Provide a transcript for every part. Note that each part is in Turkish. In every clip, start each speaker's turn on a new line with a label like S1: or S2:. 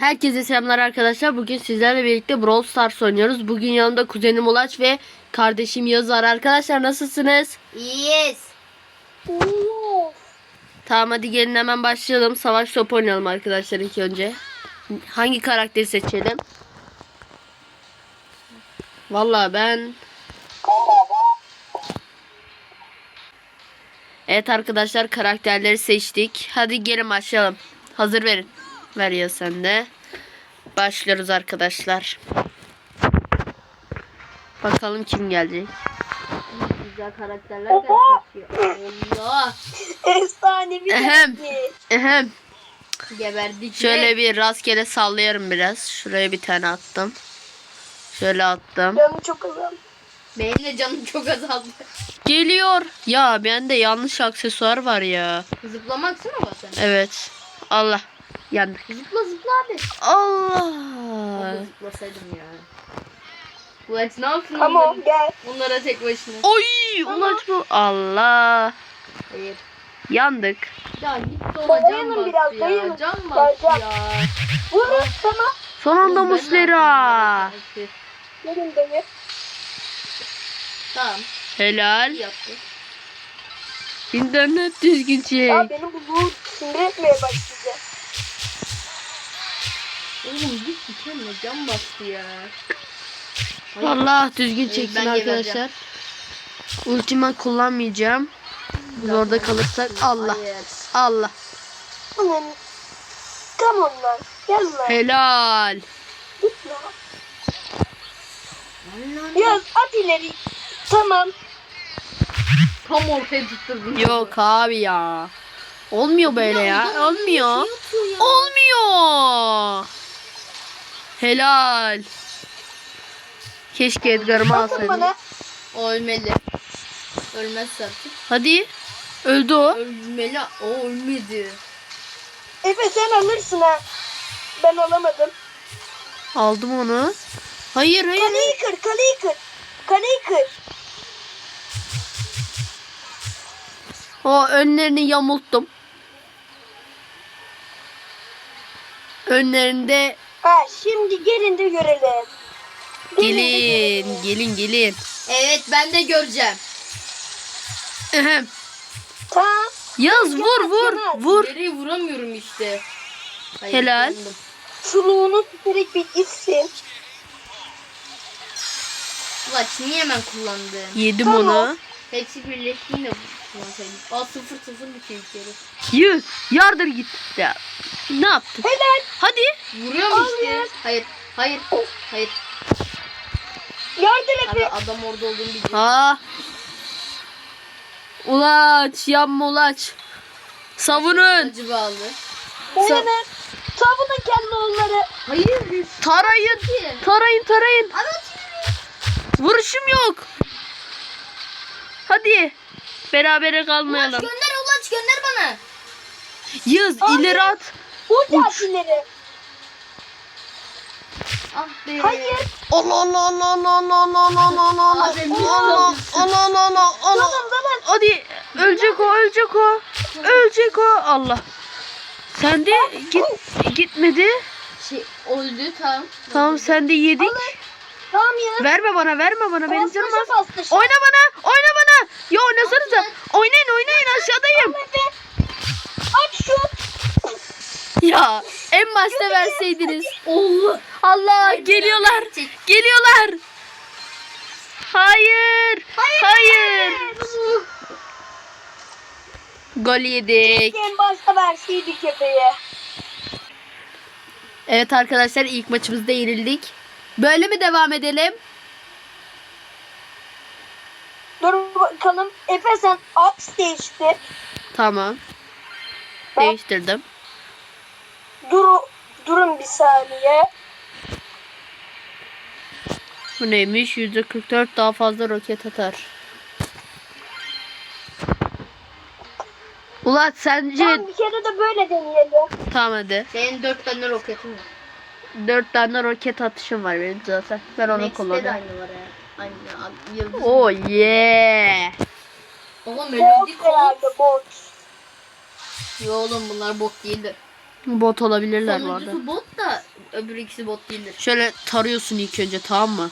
S1: Herkese selamlar arkadaşlar. Bugün sizlerle birlikte Brawl Stars oynuyoruz. Bugün yanımda kuzenim Ulaş ve kardeşim Yaz var. Arkadaşlar nasılsınız?
S2: İyiyiz.
S1: Tamam hadi gelin hemen başlayalım. Savaş topu oynayalım arkadaşlar ilk önce. Hangi karakteri seçelim? Vallahi ben... Evet arkadaşlar karakterleri seçtik. Hadi gelin başlayalım. Hazır verin. Ver ya sen de. Başlıyoruz arkadaşlar. Bakalım kim gelecek. Güzel karakterler kaçıyor. Allah.
S2: Efsane bir
S1: Ehem. Ehem.
S2: Geberdik.
S1: Şöyle bir rastgele sallıyorum biraz. Şuraya bir tane attım. Şöyle attım.
S2: Canım çok azaldı. Benim de canım çok azaldı.
S1: Geliyor. Ya bende yanlış aksesuar var ya.
S2: Zıplamaksın ama sen.
S1: Evet. Allah. Yandık.
S2: Zıpla zıpla abi.
S1: Allah.
S2: Zıplasaydım ya. Ulan ne yapıyorsun?
S3: Tamam
S2: onları-
S3: gel.
S2: Onlara tek başına.
S1: Oy. Ulaş bu. Allah.
S2: Hayır.
S1: Yandık.
S2: Ya git ona can
S3: biraz,
S2: bastı ya.
S3: dayanın.
S2: Can bastı
S3: Dayan.
S2: ya.
S3: Vurun sana.
S1: Son anda Muslera.
S3: Gelin dayı.
S2: Tamam.
S1: Helal.
S2: iyi yaptı.
S1: İnternet düzgün çek.
S3: Ya benim bu sinir etmeye başlayacak.
S2: Oğlum git bir kendine can bastı ya.
S1: Allah düzgün
S2: Evet,
S1: çeksin arkadaşlar. Ultima kullanmayacağım. Zorda kalırsak Allah.
S2: Hayır.
S1: Allah.
S3: Ulan. Come on lan. Gel lan.
S1: Helal.
S3: Git lan. Yaz at ileri. Tamam.
S2: Tam ortaya tutturdun.
S1: Yok abi ya. Olmuyor böyle ya. Olmuyor. Olmuyor. Helal. Keşke Edgar'ımı alsaydım.
S3: bana.
S2: O ölmeli. Ölmezse artık.
S1: Hadi. Öldü o.
S2: Ölmeli. O ölmedi.
S3: Efe sen alırsın ha. Ben alamadım.
S1: Aldım onu. Hayır hayır.
S3: Kaleyi kır, kaleyi kır. Kaleyi kır.
S1: O önlerini yamulttum. Önlerinde
S3: Ha şimdi gelin de görelim. Gelin
S1: gelin gelin gelin.
S2: Evet ben de göreceğim.
S1: Ehem.
S3: Tamam.
S1: Yaz vur vur vur.
S2: Nereye vuramıyorum işte. Hayır,
S1: Helal.
S2: yandım.
S3: Suluğunu tüterek bir gitsin.
S2: Ulan niye hemen kullandı?
S1: Yedim
S3: Tamam.
S1: onu.
S2: Hepsi birleştiğinde Aa sıfır sıfır bitiyor bir kere.
S1: Yüz. Yardır git. Ya. Ne yaptın?
S3: Helal.
S1: Hadi.
S2: Vuruyorum işte.
S3: Hayır.
S2: Hayır. Hayır. Hayır.
S3: Yardım
S2: Abi
S3: Efe.
S2: adam orada olduğunu biliyorum.
S1: Ha. Ulaç yapma ulaç. Savunun.
S2: Acı bağlı.
S3: Dayanın. Savunun kendi onları.
S2: Hayır.
S1: Tarayın. Tarayın tarayın. Vuruşum yok. Hadi. Berabere
S2: Ulaç
S1: kalmayalım.
S2: gönder ulaç gönder bana.
S1: Yaz
S3: Abi.
S1: ileri at.
S3: Uç at ileri.
S2: Ah be.
S3: Hayır.
S1: Allah Allah Allah Allah Allah Allah Allah Allah Allah Allah. Allah Allah Allah Allah. Hadi ölecek o ölecek o ölecek o Allah sen de git gitmedi
S2: Şey öldü tamam.
S1: tamam sen de yedik
S3: Tamam ya.
S1: verme bana verme bana benim canım az oyna bana oyna bana ya oynasanıza oynayın oynayın aşağıdayım.
S3: Aç şu.
S1: ya en başta verseydiniz
S2: Allah.
S1: Allah geliyorlar geliyorlar hayır hayır gol yedik
S3: En başta verseydik Efe'ye.
S1: Evet arkadaşlar ilk maçımızda yenildik. Böyle mi devam edelim?
S3: Dur bakalım. Efe sen at değiştir.
S1: Tamam. Değiştirdim.
S3: Dur, durun bir saniye.
S1: Bu neymiş? %44 daha fazla roket atar. Ulan sence...
S3: Tamam bir kere de böyle deneyelim.
S1: Tamam hadi.
S2: Senin dört tane roketin var.
S1: 4 tane roket atışım var benim zaten. Ben onu
S2: de
S1: kullanıyorum.
S2: aynı var ya. Yıldız.
S1: Oh yeah.
S2: Oğlum
S3: Bot
S2: melodi kol.
S3: herhalde bot.
S2: Yo oğlum bunlar bot değildir.
S1: Bot olabilirler bu arada.
S2: Sonuncusu bot da öbür ikisi bot değildir.
S1: Şöyle tarıyorsun ilk önce tamam mı?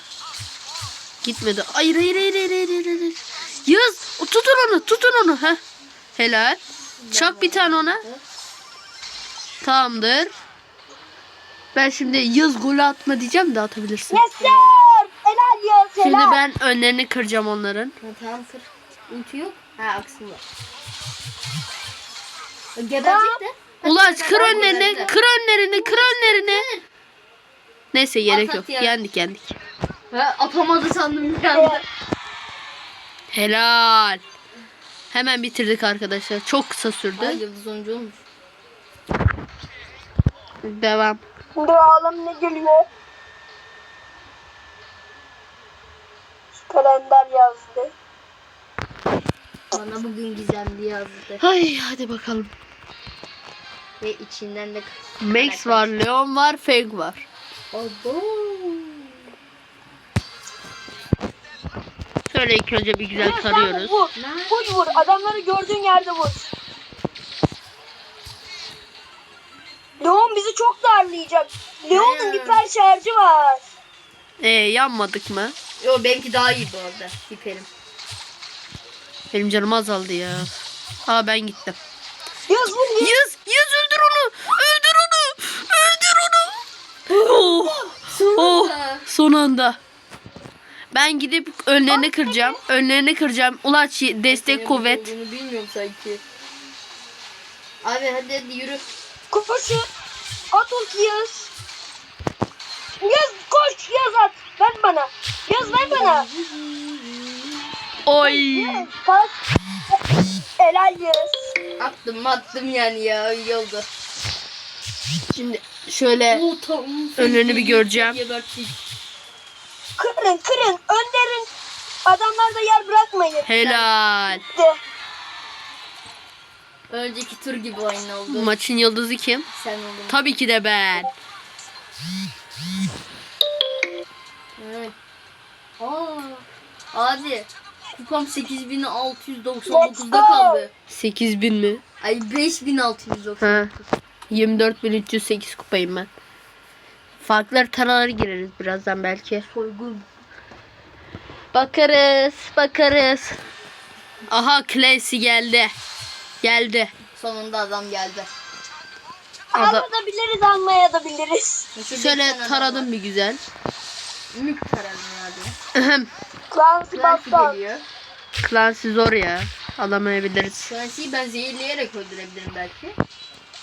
S1: Gitmedi. Hayır hayır hayır hayır hayır hayır. hayır. Yaz tutun onu tutun onu. Heh. Helal. Çak bir tane ona. Tamamdır. Ben şimdi yaz golü atma diyeceğim de atabilirsin.
S3: Yes Helal Yağız
S1: Şimdi ben önlerini kıracağım onların.
S2: Ha, tamam kır. Ulti yok. Ha aksın var. Geberecek de.
S1: Ulaş kır önlerini, kır önlerini, kır önlerini. Neyse gerek yok.
S2: ya.
S1: Yendik yendik.
S2: Ha, atamadı sandım bir anda.
S1: Helal. Hemen bitirdik arkadaşlar. Çok kısa sürdü.
S2: Ay yıldız oyuncu olmuş.
S1: Devam.
S3: Şimdi ağlam ne geliyor? Kalender yazdı.
S2: Bana bugün gizemli yazdı.
S1: Ay hadi bakalım.
S2: Ve içinden de
S1: Max var, Leon var, Fang var.
S2: Abo.
S1: Şöyle ilk önce bir güzel tarıyoruz.
S3: Vur. Vur vur. Adamları gördüğün yerde vur. Leon bizi çok darlayacak. Leon'un hiper şarjı var.
S1: Ee yanmadık mı?
S2: Yo benimki daha iyi bu arada. Hiperim.
S1: Benim canım azaldı ya. Aa ben gittim.
S3: Yağız vur.
S1: Yüz, yüz öldür onu. Öldür onu. Öldür onu. Oh, oh, son anda. Ben gidip önlerini kıracağım. Önlerini kıracağım. Ulaş destek kuvvet.
S2: Olduğunu bilmiyorum sanki. Abi hadi hadi yürü.
S3: Koşu. At ulti Yağız. Yağız koş. Yağız at. Ver bana. Yağız ver bana.
S1: Oy.
S3: Yağız kaç. Helal Yağız.
S2: Attım attım yani ya iyi oldu.
S1: Şimdi şöyle önlerini bir göreceğim.
S3: Kırın kırın. Önderin. Adamlarda yer bırakmayın.
S1: helal.
S3: De.
S2: Önceki tur gibi oyun oldu.
S1: Maçın yıldızı kim?
S2: Sen oldun.
S1: Tabii ki de ben.
S2: Aa. Abi. Kupam 8699'da kaldı.
S1: 8000 mi?
S2: Ay 5699.
S1: Ha. 24308 kupayım ben. Farklı taralara gireriz birazdan belki.
S2: Soygun.
S1: Bakarız, bakarız. Aha Classy geldi. Geldi.
S2: Sonunda adam geldi.
S1: Ada-
S3: Alabiliriz almaya da biliriz.
S1: Şöyle
S2: adam
S1: taradım bir güzel.
S2: Mük taradım abi.
S1: Ahem.
S3: Clancy
S2: Clancy
S3: Bastan.
S2: geliyor.
S1: Clancy zor ya. Alamayabiliriz.
S2: Clancy'yi ben zehirleyerek öldürebilirim belki.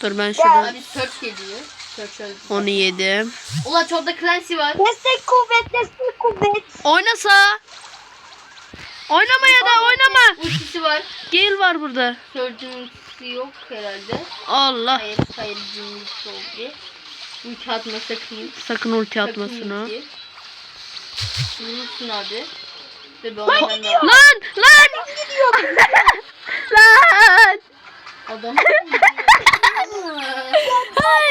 S1: Dur ben şurada
S2: Abi Search geliyor. Search öldü.
S1: onu yedim.
S2: Ulan orada Clancy var.
S3: Destek kuvvet, destek kuvvet.
S1: Oynasa. Oynamaya da oynama.
S2: Ultisi var.
S1: Gale var burada.
S2: Surge'ın ultisi yok herhalde.
S1: Allah.
S2: Hayır, hayır cimrisi oldu. Ulti atma sakın.
S1: Sakın ulti
S2: Sakın
S1: atmasın o.
S2: ulti. Vurursun abi. Ve ben ondan da-
S1: Lan lan. lan.
S2: Adam
S1: Ay,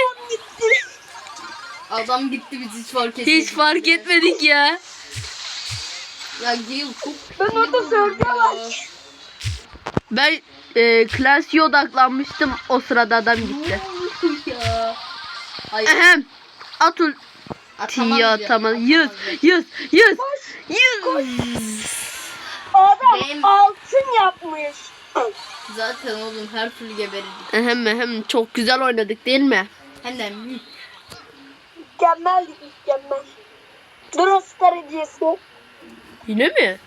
S2: Adam gitti biz hiç fark etmedik.
S1: Hiç fark etmedik ya.
S2: Ya Gale çok
S3: Ben orada var.
S1: Ben e, Clancy'ye odaklanmıştım. O sırada adam gitti.
S2: Ne ya? Hayır.
S1: Ahem. At ultiyi
S2: atamaz
S1: Yüz, yüz, yüz, yüz.
S3: Adam
S2: Benim-
S3: altın yapmış.
S2: Zaten oğlum her türlü geberirdik.
S1: Ahem ahem. Çok güzel oynadık değil mi?
S2: Hem de mük.
S3: Mükemmeldi mükemmel. Drone Star hediyesi.
S1: Yine mi?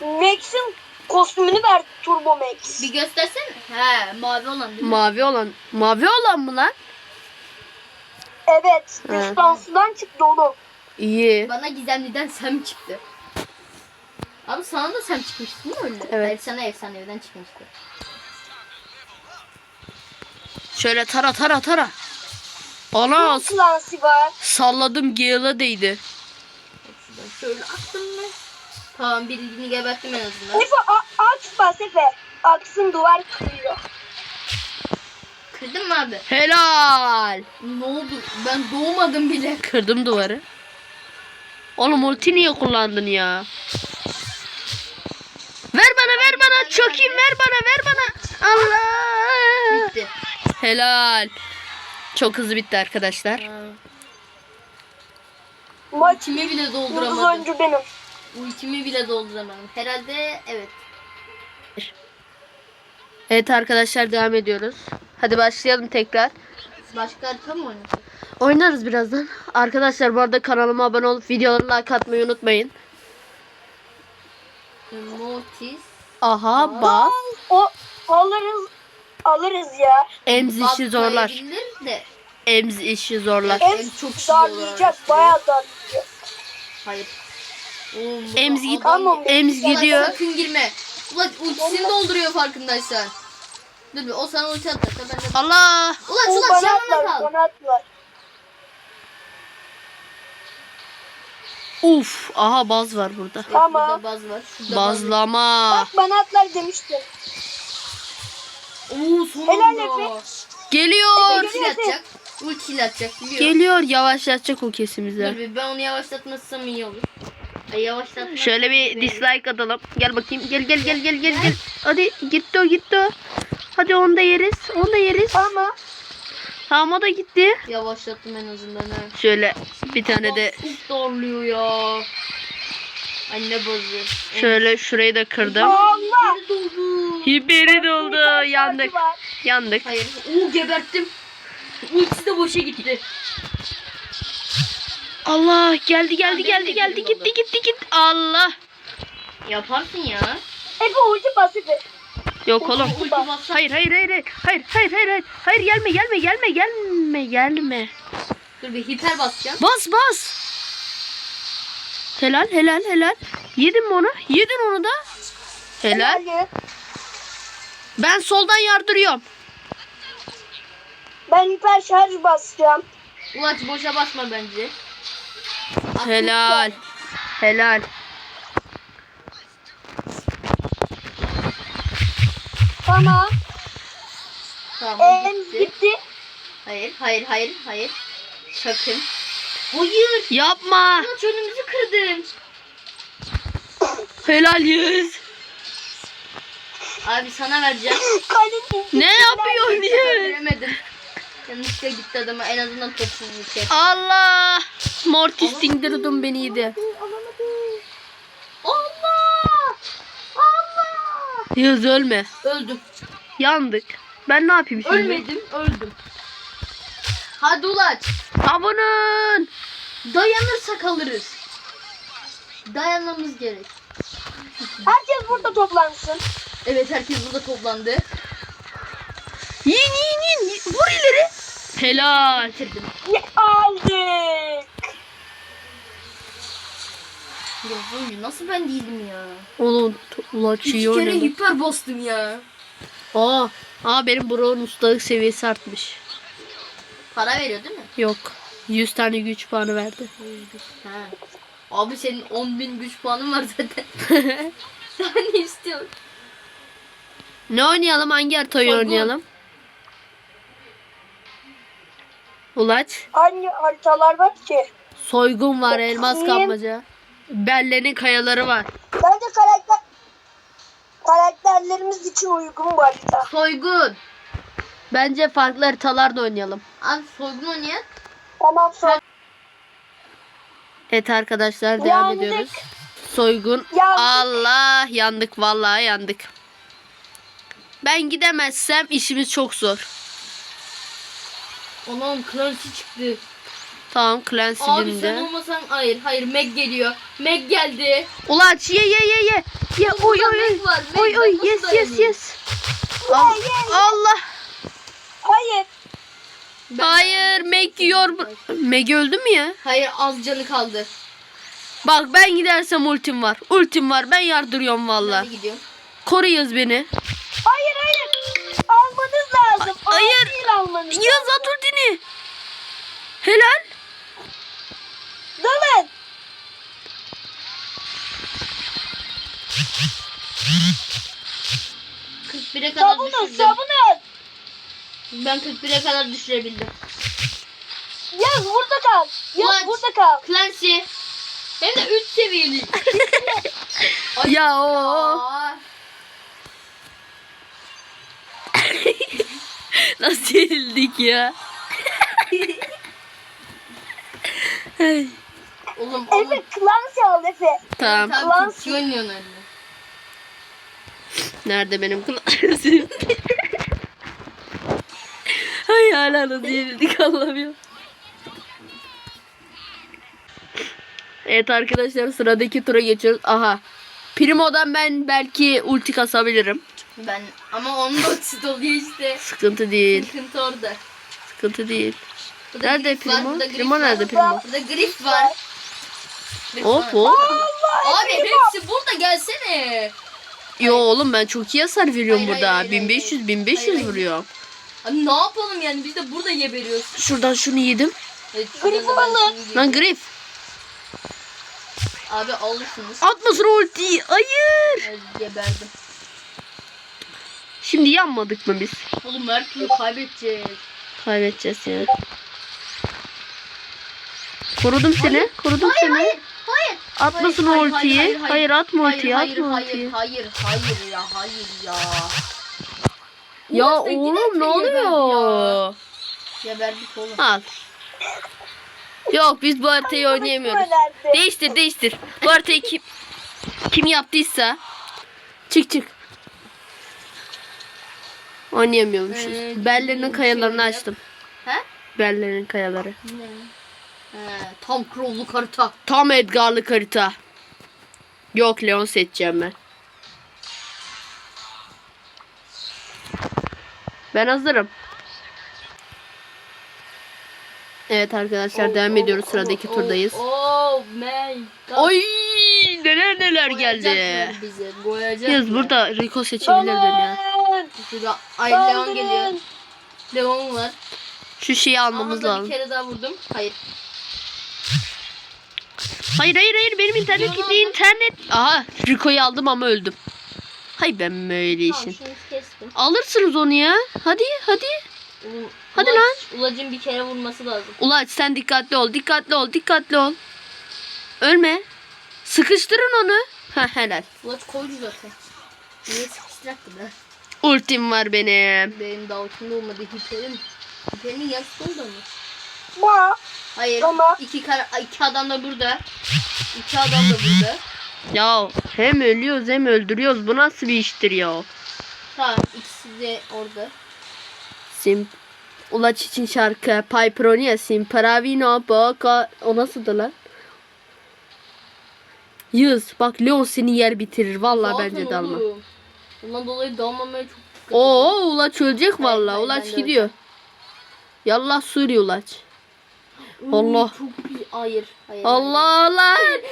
S3: Max'in kostümünü verdi Turbo Max.
S2: Bir göstersene. He mavi olan değil mi?
S1: Mavi olan. Mavi olan mı lan?
S3: Evet.
S1: Hı.
S3: Distansından çıktı oğlum.
S1: İyi.
S2: Bana gizemliden Sam çıktı. Abi sana da Sam çıkmıştı değil mi öyle?
S1: Evet.
S2: Hayır sana efsaneviden çıkmıştı.
S1: Şöyle tara tara tara. Ana
S3: Clancy var.
S1: salladım Gale'a değdi.
S2: Şöyle attım mı? Tamam birini geberttim en azından.
S3: Efe a- aç bas Efe. Aksın duvar kırıyor.
S2: Kırdın mı abi?
S1: Helal.
S2: Ne oldu? Ben doğmadım bile.
S1: Kırdım duvarı. Oğlum ulti niye kullandın ya? Ver bana ver bana çökeyim ver bana ver bana. Allah.
S2: Bitti.
S1: Helal. Çok hızlı bitti arkadaşlar.
S3: Maç
S2: İçimi bile
S3: yıldız
S2: dolduramadım.
S3: oyuncu benim.
S2: Ultimi bile dolduramadım. Herhalde evet.
S1: Evet arkadaşlar devam ediyoruz. Hadi başlayalım tekrar.
S2: Başka harita mı oynayacak?
S1: Oynarız birazdan. Arkadaşlar bu arada kanalıma abone olup videoları like atmayı unutmayın.
S2: Mortis.
S1: Aha bas.
S3: O alırız alırız ya.
S1: Emz işi zorlar.
S2: Bakmayabilir de.
S1: Emz işi zorlar.
S3: Em
S2: çok iyi
S3: darlayacak bayağı darlayacak.
S2: Hayır. Oğlum,
S1: Emz git-. Emz gidiyor.
S2: Sakın girme. Ulan ultisini dolduruyor farkındaysan. Dur bir o sana ulti atarsa ben de...
S1: Allah.
S2: Ulan
S3: O
S2: yanına kal.
S3: bana atlar.
S1: Uf. Aha baz var burada.
S2: Evet,
S3: Tamam.
S2: Burada baz var. Şurada baz var.
S1: Bazlama.
S3: Bak bana atlar demiştim.
S2: Oo sonunda.
S3: Helal Efe.
S1: Geliyor.
S2: Ultiyle atacak. Ultiyle atacak biliyor.
S1: Geliyor. Yavaşlatacak o kesimizden.
S2: Dur bir ben onu yavaşlatmazsam iyi olur. Ay yavaşlatma.
S1: Şöyle bir dislike atalım. Gel bakayım. Gel gel gel gel gel gel. Hadi gitti o gitti o. Hadi onu da yeriz. Onu da yeriz.
S3: Ama
S1: Tamam o da gitti.
S2: Yavaşlattım en azından ha.
S1: Şöyle bir tane de
S2: Çok zorluyor ya. Anne bazı.
S1: şöyle şurayı da kırdım.
S3: Allah.
S2: doldu.
S1: Hiberi doldu. Yandık. Yandık.
S2: Hayır. Oo geberttim. Ultisi de boşa gitti.
S1: Allah geldi geldi geldi geldi gitti gitti gitti. Allah.
S2: Yaparsın ya.
S3: Efe ulti pasifi.
S1: Yok oğlum. Hayır hayır hayır hayır. Hayır hayır hayır hayır. Hayır gelme gelme gelme gelme gelme.
S2: Dur bir hiper basacağım.
S1: Bas bas. Helal helal helal. Yedin mi onu? Yedin onu da. Helal.
S3: Helal.
S1: Ben soldan yardırıyorum.
S3: Ben hiper şarj basacağım.
S2: Ulaç boşa basma bence.
S1: Helal. Helal.
S3: Tamam.
S2: Tamam gitti.
S3: gitti.
S2: Hayır hayır hayır hayır. Sakın. Hayır.
S1: Yapma.
S2: Ulaç önümüzü kırdın.
S1: Helal yüz.
S2: Abi sana vereceğim.
S1: Ne yapıyorsun yüz?
S2: veremedim. Yanlışlıkla gitti adama en azından topsuz bir şey.
S1: Allah. Mortis dindirdin beni yedi.
S2: Allah!
S1: Yüz ölme.
S2: Öldüm.
S1: Yandık. Ben ne yapayım şimdi?
S2: Ölmedim, öldüm. Hadi ulaç.
S1: Abonun.
S2: Dayanırsak alırız. Dayanmamız gerek.
S3: Herkes burada toplansın.
S2: Evet herkes burada toplandı.
S1: Yiyin yiyin yiyin. Vur ileri. Helal.
S2: Bitirdim.
S3: Ne
S2: Ya nasıl ben değilim ya?
S1: Oğlum ulaç
S2: İki kere hiper bastım ya.
S1: Aa, aa benim Brown ustalık seviyesi artmış.
S2: Para veriyor değil mi?
S1: Yok. 100 tane güç puanı verdi.
S2: Ha. Abi senin 10.000 güç puanın var zaten. Daha ne istiyorsun?
S1: ne oynayalım? Hangi haritayı oynayalım? Ulaç.
S3: Hangi haritalar var ki?
S1: Soygun var, elmas
S3: Bakayım.
S1: kapmaca. Bellerin kayaları var.
S3: Bence karakter karakterlerimiz için uygun bu harita.
S2: Soygun.
S1: Bence farklı haritalarda oynayalım.
S2: Abi soygun oynayan.
S3: Tamam sonra.
S1: Evet arkadaşlar devam
S3: Yandık.
S1: ediyoruz. Soygun.
S3: Yandık.
S1: Allah yandık vallahi yandık. Ben gidemezsem işimiz çok zor.
S2: Anam Clancy çıktı.
S1: Tamam Clancy
S2: Abi sen olmasan hayır hayır Meg geliyor. Meg geldi.
S1: Ulaç ye ye ye ye. Ye oy oy oy.
S2: Var. Meg
S1: Oy oy yes yes yes. Al- Allah.
S3: Hayır.
S2: Ben-
S1: Hayır Meg yiyor. Meg öldü mü ya?
S2: Hayır az canı kaldı.
S1: Bak ben gidersem ultim var. Ultim var. Ben yardırıyorum valla.
S2: Hadi gidiyorum.
S1: Koruyuz beni.
S3: Hayır hayır. Almanız lazım.
S1: Hayır.
S3: Almanız.
S1: Yaz at ultini. Helal.
S3: Dalın.
S2: 41'e kadar
S3: Savunun
S2: düşürdüm.
S3: savunun.
S2: Ben 41'e kadar düşürebildim.
S3: Yaz burada kal. Yaz
S2: Ulan.
S3: burada kal.
S2: Clancy. Hem de 3 seviyeli.
S1: Ya o. Nasıl yenildik ya? Hey.
S2: Oğlum oğlum.
S3: Efe Clancy al Efe.
S1: tamam.
S2: Sen
S3: Lan-
S2: çok iyi oynuyorsun anne.
S1: Nerede benim klasyum? Ay hala nasıl yenildik anlamıyorum. Evet arkadaşlar sıradaki tura geçiyoruz. Aha. Primo'dan ben belki ulti kasabilirim.
S2: Ben ama onun da oksit oluyor işte.
S1: Sıkıntı değil.
S2: Sıkıntı orada.
S1: Sıkıntı değil.
S2: Burada
S1: Nerede
S2: var,
S1: Primo? Primo nerede Primo?
S2: Burada grif var.
S1: Hop hop.
S2: Abi hepsi burada gelsene.
S1: Yo oğlum ben çok iyi hasar veriyorum
S2: Hayır,
S1: burada.
S2: hayır, hayır,
S1: 1500
S2: hayır.
S1: 1500
S2: Hayır, hayır.
S1: vuruyor.
S2: Abi ne yapalım yani biz de burada geberiyoruz.
S1: Şuradan şunu yedim.
S2: Evet,
S3: Grif
S2: şurada da ben
S3: alın.
S2: şimdi
S1: Lan Grif.
S2: Abi alırsınız.
S1: Atmasın ultiyi. Hayır.
S2: Ay, geberdim.
S1: Şimdi yanmadık mı biz?
S2: Oğlum her türlü kaybedeceğiz.
S1: Kaybedeceğiz ya. Korudum seni. Korudum seni.
S2: Hayır, hayır.
S1: Atmasın
S2: Hayır,
S1: o
S2: hayır,
S1: ultiyi.
S2: hayır,
S1: Hayır,
S2: hayır.
S1: atma
S2: Hayır,
S1: ultiyi.
S2: hayır,
S1: atma
S2: hayır,
S1: ultiyi.
S2: hayır, hayır ya, hayır ya.
S1: Ya
S2: Ulan
S1: oğlum ne oluyor?
S2: ya. Geberdik oğlum.
S1: Al. Yok biz bu haritayı oynayamıyoruz. Değiştir değiştir. Bu haritayı kim, kim yaptıysa çık çık. Oynayamıyormuşuz.
S2: Ee,
S1: Bellerinin
S2: bir
S1: kayalarını
S2: şey
S1: açtım.
S2: He?
S1: Bellerinin kayaları.
S2: Ne? Tam krollu harita.
S1: Tam Edgar'lık harita. Yok Leon seçeceğim ben. Ben hazırım. Evet arkadaşlar devam ediyoruz sıradaki
S2: Oh,
S1: turdayız.
S2: Oh. God.
S1: Oy neler neler geldi. Yaz burada Rico seçebilirdin ya.
S2: Şurada ay Leon geliyor. Leon var.
S1: Şu şeyi almamız
S2: Ama da bir
S1: lazım.
S2: kere daha vurdum. Hayır.
S1: Hayır hayır hayır benim internet gitti internet. Aha Rico'yu aldım ama öldüm. Hay ben böyle işin. Alırsınız onu ya. Hadi hadi.
S2: Oğlum,
S1: Hadi
S2: Ulaç- Ulacın bir kere vurması lazım.
S1: Ulaç sen dikkatli ol dikkatli ol dikkatli ol. Ölme. Sıkıştırın onu. Ha helal.
S2: Ulaç koydu zaten. Niye sıkıştıracaktı be?
S1: Ultim var benim.
S2: Benim daha ultimde olmadı hiperim. Hiperimin yarısı oldu mu?
S3: Ma.
S2: Hayır.
S3: Ama-
S2: İki, kar iki adam da burada. İki adam da burada.
S1: Ya hem ölüyoruz hem öldürüyoruz. Bu nasıl bir iştir ya?
S2: Tamam ikisi de orada.
S1: Sim Ulaç için şarkı Piper oynuyor. Simperavino baka o nasıldı lan? Yız bak Leon seni yer bitirir. Vallahi
S2: Zaten
S1: bence dalma.
S2: oğlum. Ondan dolayı dalmamaya çok dikkat
S1: Oo Ulaç ölecek vallahi. Ulaç gidiyor. Yallah Suriye Ulaç. Allah.
S2: Çok iyi. Hayır. Hayır.
S1: Allah Allah.
S2: Hayır.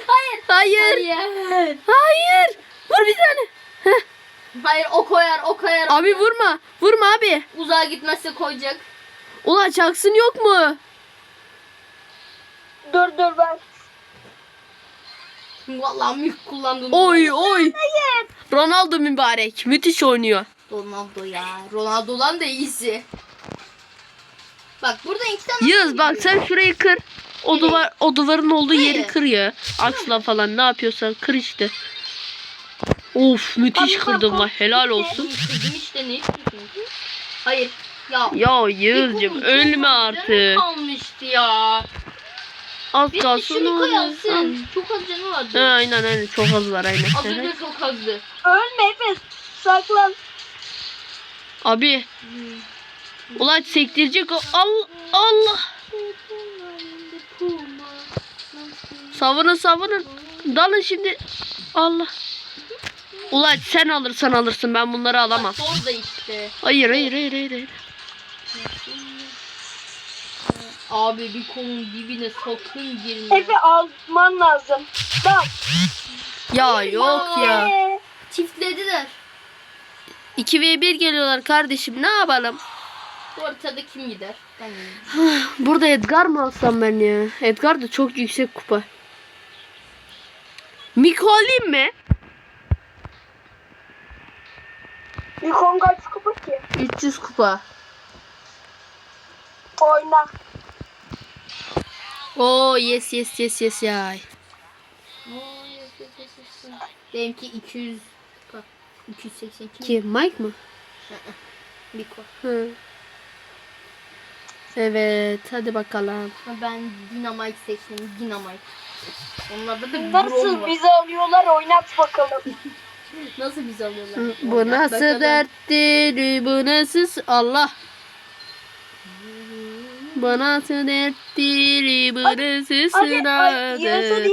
S1: Hayır.
S2: Hayır.
S1: Hayır. Vur bir tane.
S2: Hayır o koyar o koyar.
S1: Abi vurma. Vurma abi.
S2: Uzağa gitmezse koyacak.
S1: Ulaç aksın yok mu?
S3: Dur dur ben.
S2: Vallahi mülk kullandım.
S1: Oy oy. Ronaldo mübarek. Müthiş oynuyor.
S2: Ronaldo ya. Ronaldo'dan da iyisi. Bak burada iki tane
S1: Yağız bak sen şurayı kır. O duvar o duvarın olduğu yeri kır ya. Aksla falan ne yapıyorsan kır işte. Of müthiş
S3: Abi
S1: kırdın
S3: bak,
S1: var. Helal olsun.
S2: İşte ne istiyorsun? Hayır. Ya.
S1: Ya
S2: kolum
S1: ölme artık.
S2: canı kalmıştı ya.
S1: Az
S2: Bir
S1: kalsın
S2: şunu koyarsın. Çok az canı
S1: Ha,
S2: vardı.
S1: aynen aynen çok az var aynen.
S2: Az önce çok azdı.
S3: Ölme Efe. Saklan.
S1: Abi Ulaç sektirecek o. Allah Allah. Savunun savunun. Dalın şimdi. Allah. Ulaç sen alırsan alırsın ben bunları alamam.
S2: Bak orada işte.
S1: Hayır hayır hayır hayır. hayır.
S2: Abi bir kolun dibine sakın girme.
S3: Efe alman lazım. Bak.
S1: Ya yok ya.
S3: Ee,
S2: Çiftlediler.
S1: 2v1 geliyorlar kardeşim ne yapalım?
S2: Bu haritada kim gider? Ben giderim.
S1: Burada Edgar mı alsam ben ya? Edgar da çok yüksek kupa. Miko alayım mı?
S3: Yukon kaç kupa ki?
S1: 300 kupa.
S3: Oyna.
S1: Oo yes yes yes yes yay.
S2: Benimki 200 bak 282
S1: Kim Mike mı?
S2: Biko.
S1: Hı. Evet hadi bakalım.
S2: Ben Dynamite seçtim. Dynamite. Onlarda da
S3: Nasıl
S2: var.
S3: bizi alıyorlar oynat bakalım.
S2: Nasıl bizi alıyorlar?
S1: Bu
S2: Oynat
S1: nasıl
S2: bakalım.
S1: derttir bu nasıl s- Allah. Bu nasıl derttir bu nasıl
S3: Hadi ay, hadi.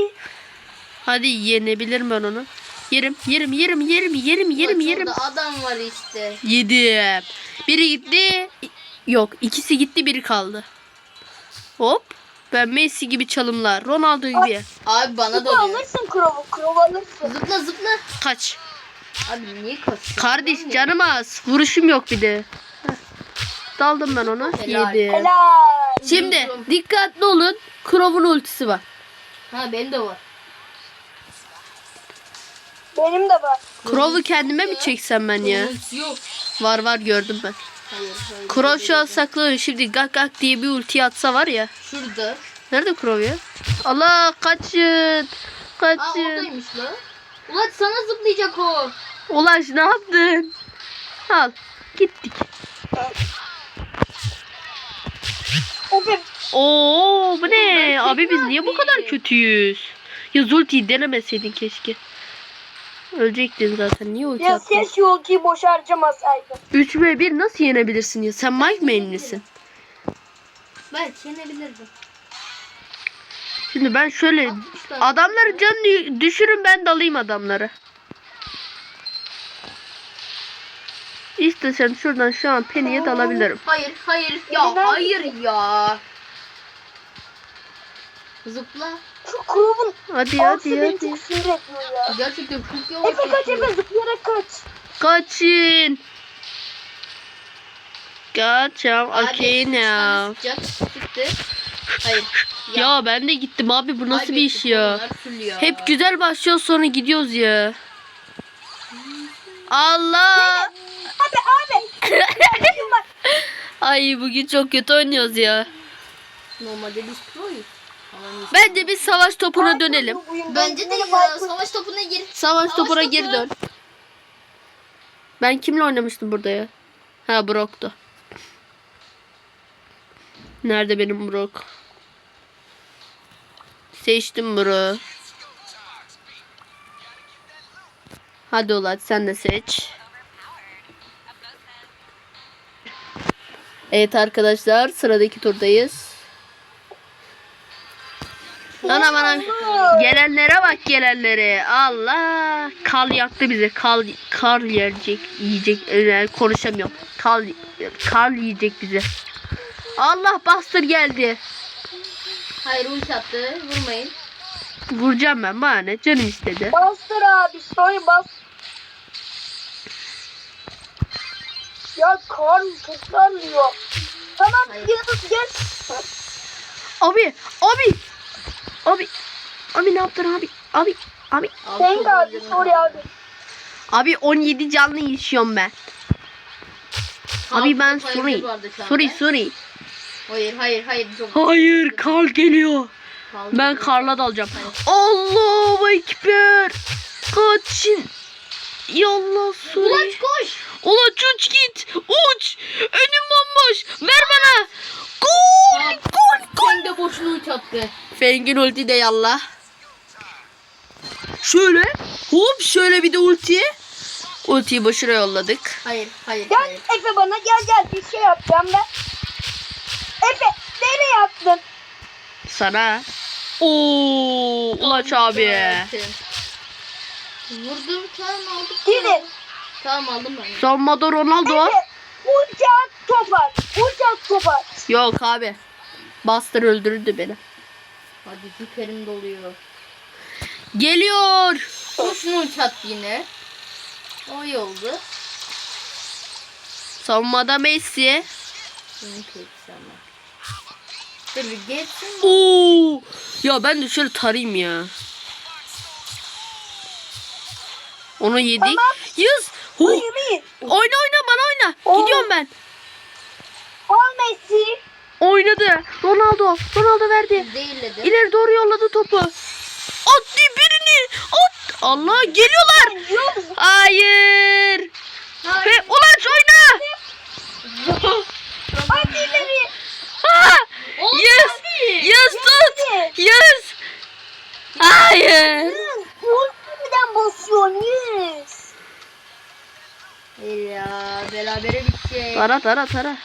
S1: Hadi yenebilirim ben onu. Yerim yerim yerim yerim yerim yerim
S2: Bak
S1: yerim.
S2: şurada adam var işte.
S1: Yedim. Biri gitti. Yok ikisi gitti biri kaldı. Hop. Ben Messi gibi çalımlar. Ronaldo gibi.
S2: Abi bana
S3: Kupa
S2: dalıyor.
S3: alırsın krovu, krov alırsın.
S2: Zıpla zıpla.
S1: Kaç.
S2: Abi niye kaçıyorsun?
S1: Kardeş
S2: Lan ne?
S1: canım az. Vuruşum yok bir de. Heh. Daldım ben ona.
S2: Helal.
S1: Yedim.
S3: Helal.
S1: Şimdi dikkatli olun. Krov'un ultisi var.
S2: Ha benim de var.
S3: Benim de var.
S1: Krov'u kendime mi çeksem ben ya?
S2: Yok.
S1: Var var gördüm ben.
S2: Hayır
S1: şu an saklı. Şimdi gak gak diye bir ulti atsa var ya.
S2: Şurada.
S1: Nerede Krov ya? Allah kaçın.
S2: Aa
S1: Kaçın.
S2: oradaymış la. Ulan sana zıplayacak o.
S1: Ulaş ne yaptın? Al. Gittik.
S3: Efe
S1: Oo bu ne? Abi biz niye bu kadar kötüyüz? Ya ultiyi denemeseydin keşke. Ölecektin zaten. Niye ulti
S3: ya
S1: attın?
S3: ses ultiyi boş harcamasaydın.
S1: 3 ve 1 nasıl yenebilirsin ya? Sen Mike main'lisin.
S2: Belki yenebilirdim.
S1: Şimdi ben şöyle adamları canını düşürün ben dalayım adamları. İşte sen şuradan şu an Penny'e dalabilirim.
S2: Hayır hayır ya hayır ya. Zıpla.
S3: Şu krovun
S1: Hadi hadi hadi.
S3: ya.
S2: Gerçekten çok yavaş.
S3: Efe kaç. Efe zıplayarak kaç.
S1: Kaçın. Kaçam. Okay now.
S2: çıktı. Hayır.
S1: Ya ben de gittim abi bu nasıl bir iş ya?
S2: ya.
S1: Hep güzel başlıyor sonra gidiyoruz ya. Allah.
S3: Abi abi.
S1: Ay bugün çok kötü oynuyoruz ya.
S2: Normalde biz proyuz.
S1: Bence biz savaş topuna dönelim.
S2: Bence de ya savaş topuna gir.
S1: Savaş
S2: Savaş
S1: topuna
S2: topu.
S1: geri dön. Ben kimle oynamıştım burada ya? Ha Brock'tu. Nerede benim Brock? Seçtim Brock. Hadi ulan sen de seç. Evet arkadaşlar sıradaki turdayız. Anam anam. Gelenlere bak gelenlere. Allah. Kal yaktı bizi. Kal kar yiyecek. Yiyecek. Ee, konuşamıyorum. Kal kar yiyecek bizi. Allah bastır geldi.
S2: Hayır ulti attı. Vurmayın.
S1: Vuracağım ben bana ne canım istedi.
S3: Bastır abi. Sonra bas. Ya kar çok darlıyor. Tamam
S2: Hayır.
S3: Gel.
S1: Abi abi abi abi ne yaptın abi abi abi
S3: Sen
S2: çok
S3: abi sorry abi.
S1: abi 17 canlı yaşıyorum ben. Abi ben sorry. Sorry sorry.
S2: Hayır hayır hayır. Çok
S1: Hayır kar geliyor. Ben karla dalacağım. Allahu ekber. Kaçın. Yallah sorry.
S2: Ulaş koş.
S1: Ulaç uç git. Uç. Önüm bomboş. Ver bana. Gol. Gol.
S2: Sen de boşuna ulti attı.
S1: Fengin ulti de yallah. Şöyle. Hop şöyle bir de ulti. Ultiyi boşuna yolladık.
S2: Hayır hayır
S3: Gel
S2: hayır.
S3: Efe bana gel gel bir şey yapacağım ben. Efe nereye attın?
S1: Sana. Oo, Ulaç abi.
S2: Vurdum tamam aldım.
S3: Gidin.
S2: Tamam aldım ben.
S1: Savunmada Ronaldo.
S3: Efe ulti at top at. Ulti at top at.
S1: Yok abi. Bastır öldürdü beni.
S2: Hadi süperim doluyor.
S1: Geliyor.
S2: Ulti attı yine. O iyi oldu.
S1: Savunmada Messi.
S2: Bir geçsin.
S1: Oo. Ya ben de şöyle tarayayım ya. Onu yedik.
S3: Tamam.
S1: Yüz. Hu. Oyna oyna bana oyna.
S3: Oo.
S1: Gidiyorum ben.
S3: Al Messi.
S1: Oynadı. Ronaldo. Ronaldo verdi.
S2: Değilledi.
S1: İleri doğru yolladı topu. Attı birini. At. Allah geliyorlar.
S3: Hayır.
S1: Hayır. Ve ulaş oyna.
S3: Hadi ileri.
S1: Ha. Yes. Yes tut. Yes. Hayır. Korkmadan basıyorsun. Yes. Ya berabere bitti. Tara tara
S2: tara.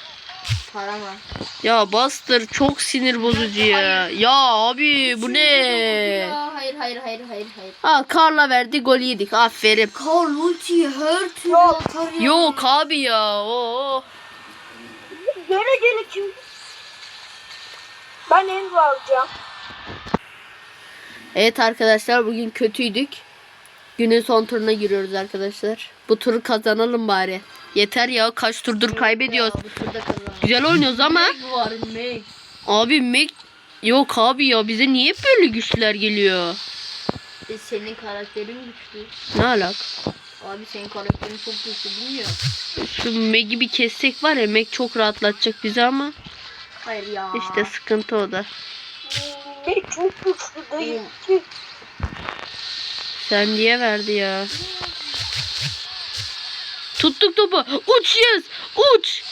S1: Ya Buster çok sinir bozucu ya. Ya abi bu ne?
S2: Ya, hayır hayır hayır hayır hayır.
S1: Ha Karla verdi gol yedik. Aferin.
S2: Carl ultiyi her türlü
S3: Yok.
S2: atar ya.
S1: Yok abi ya. Oo.
S3: Gene gene kim? Ben Enzo alacağım.
S1: Evet arkadaşlar bugün kötüydük. Günün son turuna giriyoruz arkadaşlar. Bu turu kazanalım bari. Yeter ya kaç turdur kaybediyoruz. Güzel oynuyoruz ama
S2: Meg Meg.
S1: abi Mac yok abi ya bize niye böyle güçler geliyor?
S2: E, senin karakterin güçlü.
S1: Ne alak?
S2: Abi senin karakterin çok güçlü bilmiyor.
S1: Şu Mac'i bir kessek var ya Mac çok rahatlatacak bizi ama
S2: Hayır ya.
S1: işte sıkıntı o da.
S3: Ne çok güçlü değil ki.
S1: Sen diye verdi ya. Tuttuk topu. Uç Yaz. Uç.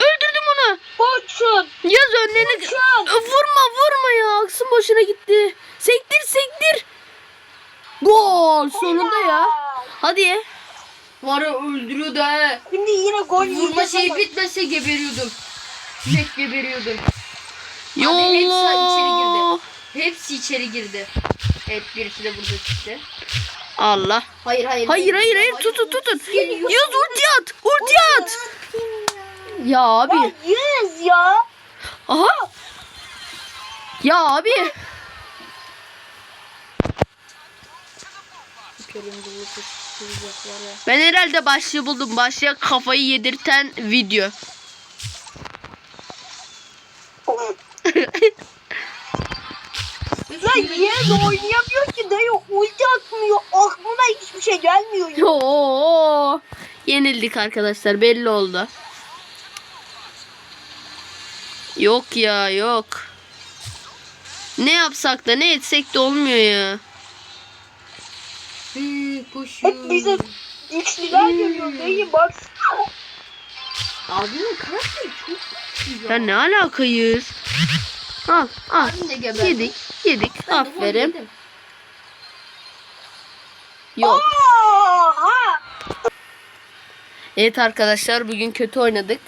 S1: Öldürdüm onu.
S3: Koçun.
S1: Yaz önlerine.
S3: Koçun.
S1: Vurma vurma ya. Aksın boşuna gitti. Sektir sektir. Gol sonunda ya. Hadi ye.
S2: Var ya öldürüyor da he.
S3: Şimdi yine gol
S2: Vurma
S3: yiyeceğiz
S2: şey
S3: ama.
S2: bitmese geberiyordum. Net geberiyordum.
S1: Yolla.
S2: hepsi içeri girdi. Hepsi içeri girdi. Evet birisi de burada çıktı.
S1: Allah.
S2: Hayır hayır.
S1: Hayır hayır hayır tutun tutun. Yaz ulti at. Ulti at. Ya abi.
S3: yüz ya.
S1: Aha. Ya abi. Ben herhalde başlığı buldum. Başlığa kafayı yedirten video.
S3: Ya Yez oynayamıyor ki dayı ulti atmıyor. Aklına hiçbir şey gelmiyor. ya.
S1: Oo, yenildik arkadaşlar belli oldu. Yok ya yok. Ne yapsak da ne etsek de olmuyor ya.
S2: Hı, koşuyor.
S3: Hep bize güçlüler geliyor dayı bak.
S2: Abimin karakteri çok güçlü ya.
S1: Ya ne alakayız? Al al.
S2: Abim de geberdi.
S1: Yedik yedik.
S2: Ben de
S1: Aferin.
S2: yedim.
S1: Yok.
S3: Oha.
S1: Evet arkadaşlar bugün kötü oynadık.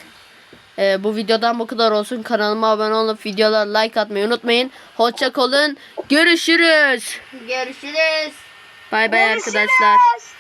S1: Ee, bu videodan bu kadar olsun. Kanalıma abone olup videolara like atmayı unutmayın. Hoşça kalın. Görüşürüz.
S2: Görüşürüz.
S1: Bay bay arkadaşlar.
S3: Görüşürüz.